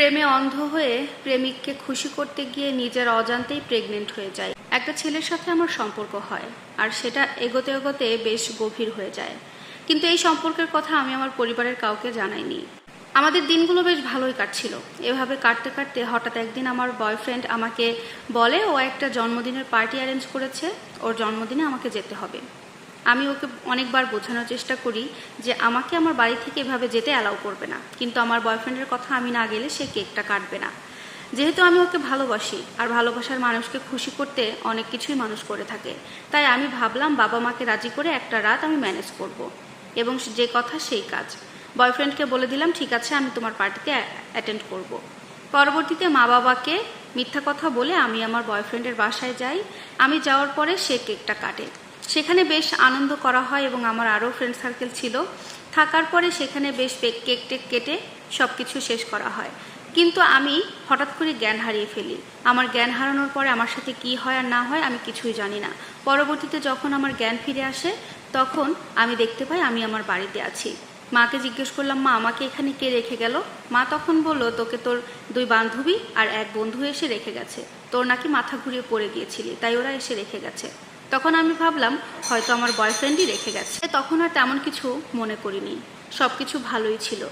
প্রেমে অন্ধ হয়ে প্রেমিককে খুশি করতে গিয়ে নিজের অজান্তেই প্রেগনেন্ট হয়ে যায়। একটা ছেলের সাথে আমার সম্পর্ক হয়, আর সেটা এগোতে এগোতে বেশ গভীর হয়ে যায়। কিন্তু এই সম্পর্কের কথা আমি আমার পরিবারের কাউকে জানাইনি। আমাদের দিনগুলো বেশ ভালোই কাটছিল। এভাবে কাটতে কাটতে হঠাৎ একদিন আমার বয়ফ্রেন্ড আমাকে বলে, ও একটা জন্মদিনের পার্টি অ্যারেঞ্জ করেছে। ওর জন্মদিনে আমাকে যেতে হবে। আমি ওকে অনেকবার বোঝানোর চেষ্টা করি যে আমাকে আমার বাড়ি থেকে এভাবে যেতে অ্যালাউ করবে না। কিন্তু আমার বয়ফ্রেন্ডের কথা আমি না গেলে সে কেকটা কাটবে না। যেহেতু আমি ওকে ভালোবাসি আর ভালোবাসার মানুষকে খুশি করতে অনেক কিছুই মানুষ করে থাকে, তাই আমি ভাবলাম বাবা মাকে রাজি করে একটা রাত আমি ম্যানেজ করব। এবং যে কথা সেই কাজ। বয়ফ্রেন্ডকে বলে দিলাম, ঠিক আছে, আমি তোমার পার্টিতে অ্যাটেন্ড করব। পরবর্তীতে মা বাবাকে মিথ্যা কথা বলে আমি আমার বয়ফ্রেন্ডের বাসায় যাই। আমি যাওয়ার পরে সে কেকটা কাটে। সেখানে বেশ আনন্দ করা হয় এবং আমার আরও ফ্রেন্ড সার্কেল ছিল। থাকার পরে সেখানে বেশ কেক টেক কেটে সব কিছু শেষ করা হয়। কিন্তু আমি হঠাৎ করে জ্ঞান হারিয়ে ফেলি। আমার জ্ঞান হারানোর পরে আমার সাথে কি হয় আর না হয় আমি কিছুই জানি না। পরবর্তীতে যখন আমার জ্ঞান ফিরে আসে, তখন আমি দেখতে পাই আমি আমার বাড়িতে আছি। মাকে জিজ্ঞেস করলাম, মা, আমাকে এখানে কে রেখে গেল? মা তখন বলল, তোকে তোর দুই বান্ধবী আর এক বন্ধু এসে রেখে গেছে। তোর নাকি মাথা ঘুরিয়ে পড়ে গিয়েছিলি, তাই ওরা এসে রেখে গেছে। তখন আমি ভাবলাম, হয়তো আমার বয়ফ্রেন্ডই রেখে গেছে। তখন আর তেমন কিছু মনে করিনি। সব কিছু ভালোই ছিল।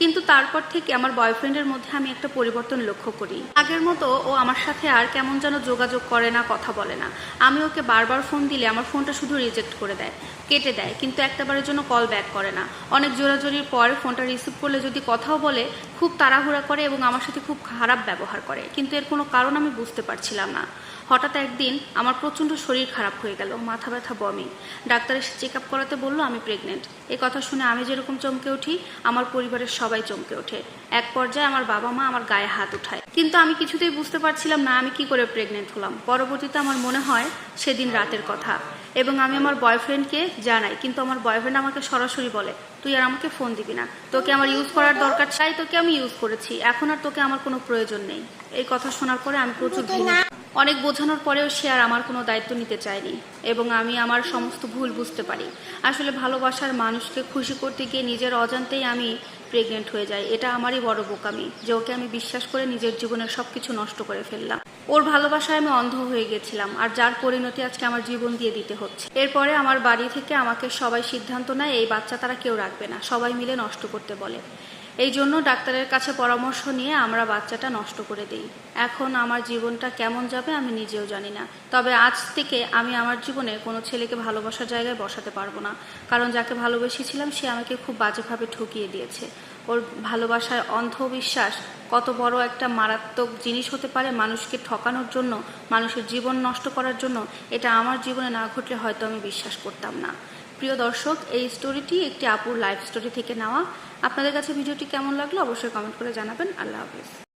কিন্তু তারপর থেকে আমার বয়ফ্রেন্ডের মধ্যে আমি একটা পরিবর্তন লক্ষ্য করি। আগের মতো ও আমার সাথে আর কেমন যেন যোগাযোগ করে না, কথা বলে না। আমি ওকে বারবার ফোন দিলে আমার ফোনটা শুধু রিজেক্ট করে দেয়, কেটে দেয়, কিন্তু একটাবারের জন্য কল ব্যাক করে না। অনেক জোরাজোরির পর ফোনটা রিসিভ করলে যদি কথাও বলে, খুব তাড়াহুড়া করে এবং আমার সাথে খুব খারাপ ব্যবহার করে। কিন্তু এর কোনো কারণ আমি বুঝতে পারছিলাম না। হঠাৎ একদিন আমার প্রচণ্ড শরীর খারাপ হয়ে গেল, মাথা ব্যথা, বমি। ডাক্তার এসে চেক আপ করাতে বলল, আমি প্রেগনেন্ট এই কথা শুনে আমি যেরকম চমকে উঠি, আমার পরিবারের সবাই চমকে ওঠে। এক পর্যায়ে আমার বাবা মা আমার গায়ে হাত উঠায়। কিন্তু আমি কিছুতেই বুঝতে পারছিলাম না আমি কি করে প্রেগনেন্ট হলাম। পরবর্তীতে আমার মনে হয় সেদিন রাতের কথা। এবং আমি আমার বয়ফ্রেন্ডকে জানাই, কিন্তু আমার বয়ফ্রেন্ড আমাকে সরাসরি বলে, তুই আর আমাকে ফোন দিবি না। তোকে আমার ইউজ করার দরকার চাই তোকে আমি ইউজ করেছি। এখন আর তোকে আমার কোনো প্রয়োজন নেই। এই কথা শোনার পরে আমি প্রচুর অনেক বোঝানোর পরেও সে আর আমার কোনো দায়িত্ব নিতে চায়নি এবং আমি আমার সমস্ত ভুল বুঝতে পারি। আসলে ভালোবাসার মানুষকে খুশি করতে গিয়ে নিজের অজান্তেই আমি প্রেগনেন্ট হয়ে যাই। এটা আমারই বড় বোকামি, যে ওকে আমি বিশ্বাস করে নিজের জীবনের সব কিছু নষ্ট করে ফেললাম। ওর ভালোবাসায় আমি অন্ধ হয়ে গেছিলাম আর যার পরিণতি আজকে আমার জীবন দিয়ে দিতে হচ্ছে। এরপরে আমার বাড়ি থেকে আমাকে সবাই সিদ্ধান্ত নেয়, এই বাচ্চা তারা কেউ রাখবে না, সবাই মিলে নষ্ট করতে বলে। এই জন্য ডাক্তারের কাছে পরামর্শ নিয়ে আমরা বাচ্চাটা নষ্ট করে দিই। এখন আমার জীবনটা কেমন যাবে আমি নিজেও জানি না। তবে আজ থেকে আমি আমার জীবনে কোনো ছেলেকে ভালোবাসার জায়গায় বসাতে পারব না। কারণ যাকে ভালোবেসেছিলাম, সে আমাকে খুব বাজেভাবে ঠকিয়ে দিয়েছে। ওর ভালোবাসায় অন্ধবিশ্বাস কত বড় একটা মারাত্মক জিনিস হতে পারে মানুষকে ঠকানোর জন্য, মানুষের জীবন নষ্ট করার জন্য, এটা আমার জীবনে না ঘটলে হয়তো আমি বিশ্বাস করতাম না। প্রিয় দর্শক, এই স্টোরিটি একটি আপুর লাইফ স্টোরি থেকে নেওয়া। আপনাদের কাছে ভিডিওটি কেমন লাগল অবশ্যই কমেন্ট করে জানাবেন। আল্লাহ হাফিজ।